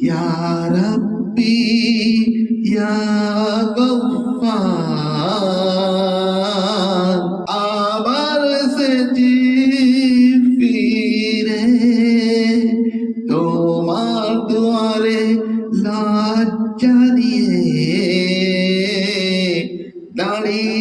ইয়া রাব্বি ইয়া গফফার আবার সেটি ফিরে তোমার দুয়ারে লজ্জা নিয়ে দাঁড়িয়ে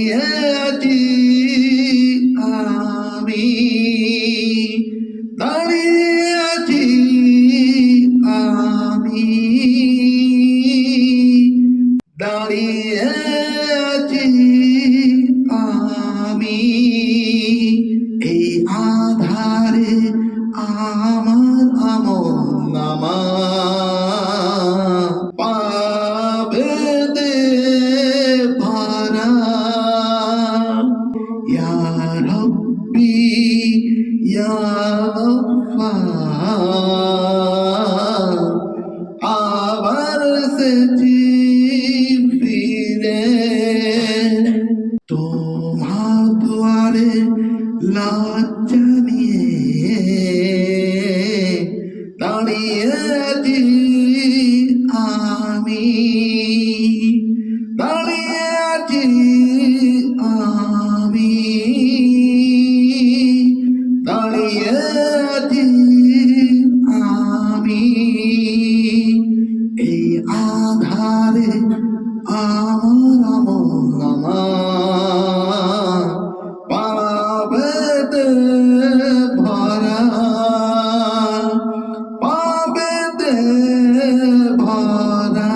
আবার সেটি ফিরে। তোমার দুয়ারে লজ্জা নিয়ে দাঁড়িয়ে আছি আমি। দাঁড়িয়ে আছি আমি। দাঁড়িয়ে আমার আমল আমার পাবেতে ভরা পাবেতে ভরা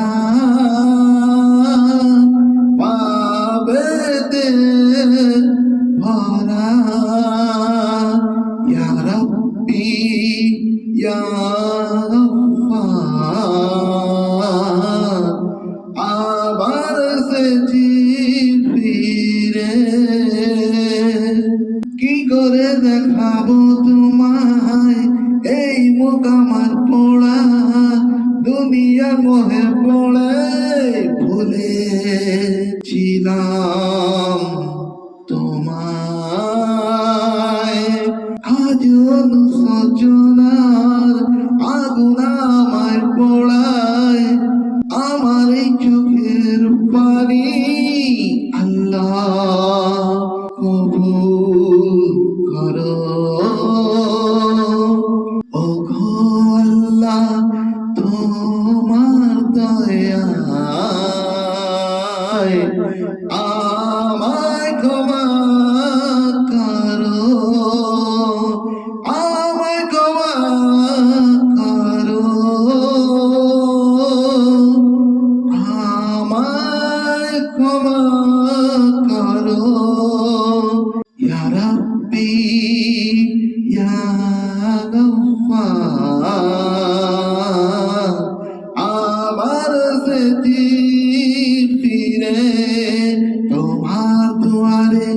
পাবেতে ভরা ইয়া রাব্বি ইয়া ফিরে। কি করে দেখাবো তোমায়? এই মুখ আমার পোড়া দুনিয়া মোহে পড়ে ভুলে আল্লাহ কবুল করো। ও আল্লাহ তোমার দয়ায় আমায় ক্ষমা তোমার দুয়ারে